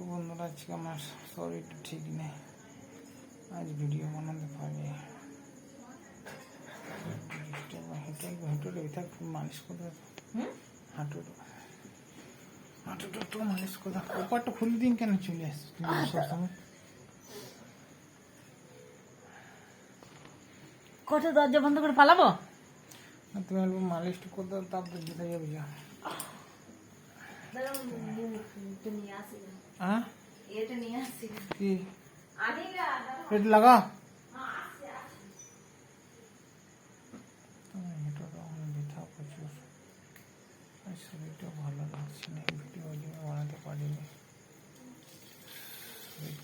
তো বন্ধুরা আজকে আমার শরীরটা ঠিক নেই। আজ ভিডিও বানাতে পারি হেঁটে হেঁটুর এটা মালিশ করতে? হাঁটুর হাঁটুটা একটু মালিশ করতে ফুল দিন কেন চলে আসছে সবসময় কত দরজা বন্ধ করে পালাবো? তুমি মালিশটা করতে তারপরে যেতে যাবে যা। হ্যাঁ কি এটা লাগা ভালো লাগছে না ভিডিও ভিডিও বানাতে পারিনি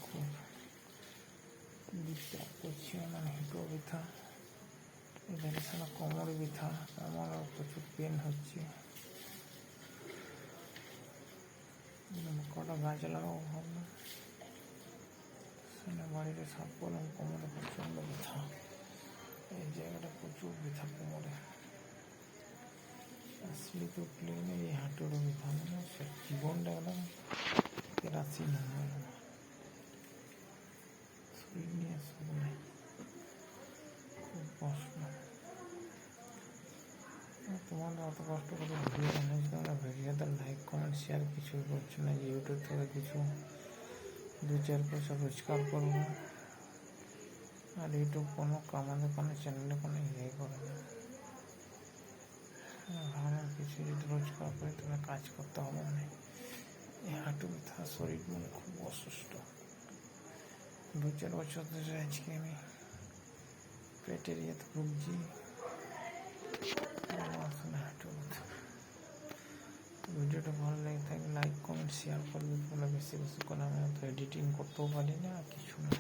খুব ডিস্টার্ব করছে আমার হেঁটো ব্যথা এখানে সারা কোমর ব্যথা আমারও প্রচুর পেন হচ্ছে লাগাবো ভাবলাম সেখানে বাড়িতে সাপ করলাম কোমরে প্রচণ্ড ব্যথা। এই জায়গাটা প্রচুর ব্যথা কোমরে। আসলে তো প্লেনে এই হাঁটুরও ব্যথা মানে সে জীবনটা একদম রাশি না। শরীর নিয়ে নেই খুব কষ্ট। তোমাদের অত কষ্ট করে ভিডিও বানাচ্ছি তোমরা ভিডিওতে লাইক কমেন্ট শেয়ার কিছু করছ না। ইউটিউব থেকে কিছু দু চার পয়সা রোজগার করব। আর ইউটিউব কোনো আমাদের কোনো চ্যানেলে কোনো ইয়ে করে না। ভাবলাম কিছু যদি রোজগার করে, তাহলে কাজ করতে হবে না। এই হাঁটু ব্যথা, শরীর মনে খুব অসুস্থ। দু চার বছর ধরে আজকে আমি পেটের ইয়েতে ভুগছি আমার আসলে হাঁটু ব্যথা ভিডিওটা ভালো লাগে থাকলে লাইক কমেন্ট শেয়ার করবে বেশি বেশি করে আমি তো এডিটিং করতেও পারি না কিছু না।